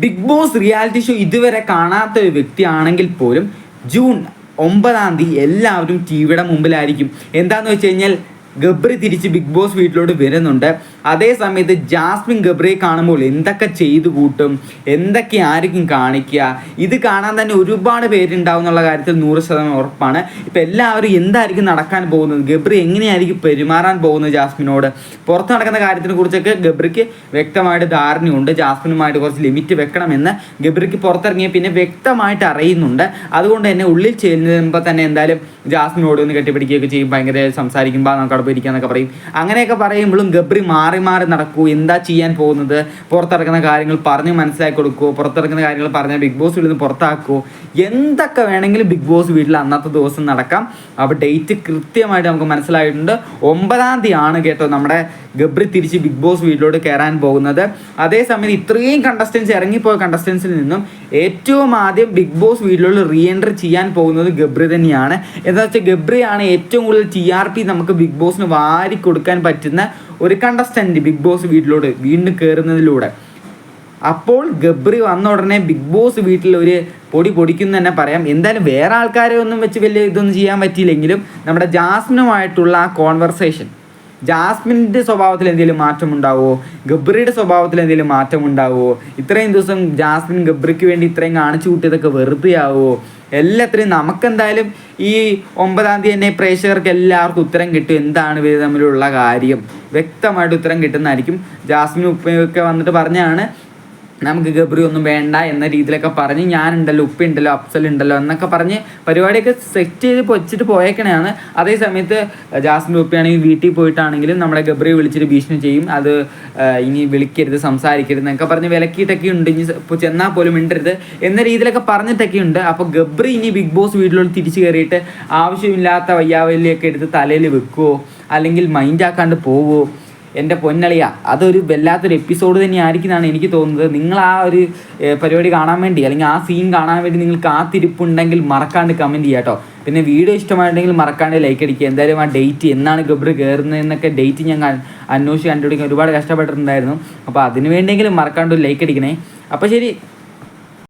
Big boss reality show ഇതുവരെ കാണാത്ത ഒരു വ്യക്തിയാണെങ്കിൽ പോലും ജൂൺ ഒമ്പതാം തീയതി എല്ലാവരും ടി വിയുടെ മുമ്പിലായിരിക്കും. എന്താന്ന് വെച്ച് കഴിഞ്ഞാൽ ഗബ്രി തിരിച്ച് ബിഗ് ബോസ് വീട്ടിലോട്ട് വരുന്നുണ്ട്. അതേ സമയത്ത് ജാസ്മിൻ ഗബ്രിയെ കാണുമ്പോൾ എന്തൊക്കെ ചെയ്തു കൂട്ടും? എന്തൊക്കെ ആയിരിക്കും കാണിക്കുക? ഇത് കാണാൻ തന്നെ ഒരുപാട് പേരുണ്ടാവും എന്നുള്ള കാര്യത്തിൽ നൂറ് ശതമാനം ഉറപ്പാണ്. ഇപ്പം എല്ലാവരും എന്തായിരിക്കും നടക്കാൻ പോകുന്നത്? ഗബ്രി എങ്ങനെയായിരിക്കും പെരുമാറാൻ പോകുന്നത് ജാസ്മിനോട്? പുറത്ത് നടക്കുന്ന കാര്യത്തിനെ കുറിച്ചൊക്കെ ഗബ്രിക്ക് വ്യക്തമായിട്ട് ധാരണയുണ്ട്. ജാസ്മിനുമായിട്ട് കുറച്ച് ലിമിറ്റ് വെക്കണമെന്ന് ഗബ്രിക്ക് പുറത്തിറങ്ങിയ പിന്നെ വ്യക്തമായിട്ട് അറിയുന്നുണ്ട്. അതുകൊണ്ട് തന്നെ ഉള്ളിൽ ചെല്ലുമ്പോൾ തന്നെ എന്തായാലും ജാസ്മിനോട് ഒന്ന് കെട്ടിപ്പിടിക്കുകയൊക്കെ ചെയ്യും. ഭയങ്കര സംസാരിക്കുമ്പോൾ നമുക്ക് അവിടെ പോയിരിക്കാന്നൊക്കെ പറയും. അങ്ങനെയൊക്കെ പറയുമ്പോഴും ഗബ്രി മാറി മാറി നടക്കൂ. എന്താ ചെയ്യാൻ പോകുന്നത്? പുറത്തിറക്കുന്ന കാര്യങ്ങൾ പറഞ്ഞ് മനസ്സിലാക്കി കൊടുക്കുമോ പുറത്തിറക്കുന്ന കാര്യങ്ങൾ പറഞ്ഞാൽ ബിഗ് ബോസ് വീട്ടിൽ നിന്ന് പുറത്താക്കുമോ എന്തൊക്കെ വേണമെങ്കിലും ബിഗ് ബോസ് വീട്ടിൽ അന്നത്തെ ദിവസം നടക്കാം. അപ്പോൾ ഡേറ്റ് കൃത്യമായിട്ട് നമുക്ക് മനസ്സിലായിട്ടുണ്ട്. ഒമ്പതാം തീയതി ആണ് കേട്ടോ നമ്മുടെ ഗബ്രി തിരിച്ച് ബിഗ് ബോസ് വീട്ടിലോട്ട് കയറാൻ പോകുന്നത്. അതേസമയം ഇത്രയും കണ്ടസ്റ്റൻസ് ഇറങ്ങിപ്പോയ കണ്ടസ്റ്റൻസിൽ നിന്നും ഏറ്റവും ആദ്യം ബിഗ് ബോസ് വീട്ടിലോട്ട് റീ എൻട്രി ചെയ്യാൻ പോകുന്നത് ഗബ്രി തന്നെയാണ്. എന്താ വെച്ചാൽ ഗബ്രിയാണ് ഏറ്റവും കൂടുതൽ ടി ആർ പി നമുക്ക് ബിഗ് ബോസിന് വാരി കൊടുക്കാൻ പറ്റുന്ന ഒരു കണ്ടസ്റ്റന്റ് ബിഗ് ബോസ് വീട്ടിലോട്ട് വീണ്ടും കയറുന്നതിലൂടെ അപ്പോൾ ഗബ്രി വന്ന ഉടനെ ബിഗ് ബോസ് വീട്ടിൽ ഒരു പൊടി പൊടിക്കുന്നു തന്നെ പറയാം. എന്തായാലും വേറെ ആൾക്കാരെ ഒന്നും വെച്ച് വലിയ ഇതൊന്നും ചെയ്യാൻ പറ്റിയില്ലെങ്കിലും നമ്മുടെ ജാസ്മിനുമായിട്ടുള്ള ആ കോൺവെർസേഷൻ ജാസ്മിന്റെ സ്വഭാവത്തിൽ എന്തെങ്കിലും മാറ്റം ഉണ്ടാവുമോ ഗബ്രിയുടെ സ്വഭാവത്തിൽ എന്തെങ്കിലും മാറ്റം ഉണ്ടാവുമോ ഇത്രയും ദിവസം ജാസ്മിൻ ഗബ്രിക്ക് വേണ്ടി ഇത്രയും കാണിച്ചു കൂട്ടിയതൊക്കെ വെറുതെ ആവുമോ എല്ലാത്തിനും നമുക്കെന്തായാലും ഈ ഒമ്പതാം തീയതി തന്നെ പ്രേക്ഷകർക്ക് എല്ലാവർക്കും ഉത്തരം കിട്ടും. എന്താണ് ഇവർ തമ്മിലുള്ള കാര്യം? വ്യക്തമായിട്ട് ഉത്തരം കിട്ടുന്നതായിരിക്കും. ജാസ്മിൻ ഉപ്പയൊക്കെ വന്നിട്ട് പറഞ്ഞാണ് നമുക്ക് ഗബ്രി ഒന്നും വേണ്ട എന്ന രീതിയിലൊക്കെ പറഞ്ഞ് ഞാനുണ്ടല്ലോ ഉപ്പുണ്ടല്ലോ അഫ്സൽ ഉണ്ടല്ലോ എന്നൊക്കെ പറഞ്ഞ് പരിപാടിയൊക്കെ സെറ്റ് ചെയ്ത് പൊച്ചിട്ട് പോയേക്കണയാണ്. അതേ സമയത്ത് ജാസ്മിൻ ഉപ്പിയാണെങ്കിൽ വീട്ടിൽ പോയിട്ടാണെങ്കിലും നമ്മുടെ ഗബ്രി വിളിച്ചിട്ട് ഭീഷണി ചെയ്യും. അത് ഇനി വിളിക്കരുത് സംസാരിക്കരുത് എന്നൊക്കെ പറഞ്ഞ് വിലക്കിയിട്ടൊക്കെ ഉണ്ട്. ഇനി ചെന്നാൽ പോലും മിണ്ടരുത് എന്ന രീതിയിലൊക്കെ പറഞ്ഞിട്ടൊക്കെ ഉണ്ട്. അപ്പോൾ ഗബ്രി ഇനി ബിഗ് ബോസ് വീട്ടിലോട്ട് തിരിച്ചു കയറിയിട്ട് ആവശ്യമില്ലാത്ത വയ്യാവലിയൊക്കെ എടുത്ത് തലയിൽ വെക്കുമോ അല്ലെങ്കിൽ മൈൻഡ് ആക്കാണ്ട് പോവുമോ എന്റെ പൊന്നളിയ അതൊരു വല്ലാത്തൊരു എപ്പിസോഡ് തന്നെയായിരിക്കും എന്നാണ് എനിക്ക് തോന്നുന്നത്. നിങ്ങൾ ആ ഒരു പരിപാടി കാണാൻ വേണ്ടി അല്ലെങ്കിൽ ആ സീൻ കാണാൻ വേണ്ടി നിങ്ങൾ കാത്തിരിപ്പുണ്ടെങ്കിൽ മറക്കാണ്ട് കമന്റ് ചെയ്യുക കേട്ടോ പിന്നെ വീഡിയോ ഇഷ്ടമായിട്ടുണ്ടെങ്കിൽ മറക്കാണ്ട് ലൈക്ക് അടിക്കുക. എന്തായാലും ആ ഡേറ്റ് എന്നാണ് ഗബ്രി കയറുന്നതെന്നൊക്കെ ഡേറ്റ് ഞാൻ അന്വേഷിച്ച് കണ്ടുപിടിക്കാൻ ഒരുപാട് കഷ്ടപ്പെട്ടിട്ടുണ്ടായിരുന്നു. അപ്പോൾ അതിന് വേണ്ടിയെങ്കിലും മറക്കാണ്ട് ലൈക്ക് അടിക്കണേ. അപ്പോൾ ശരി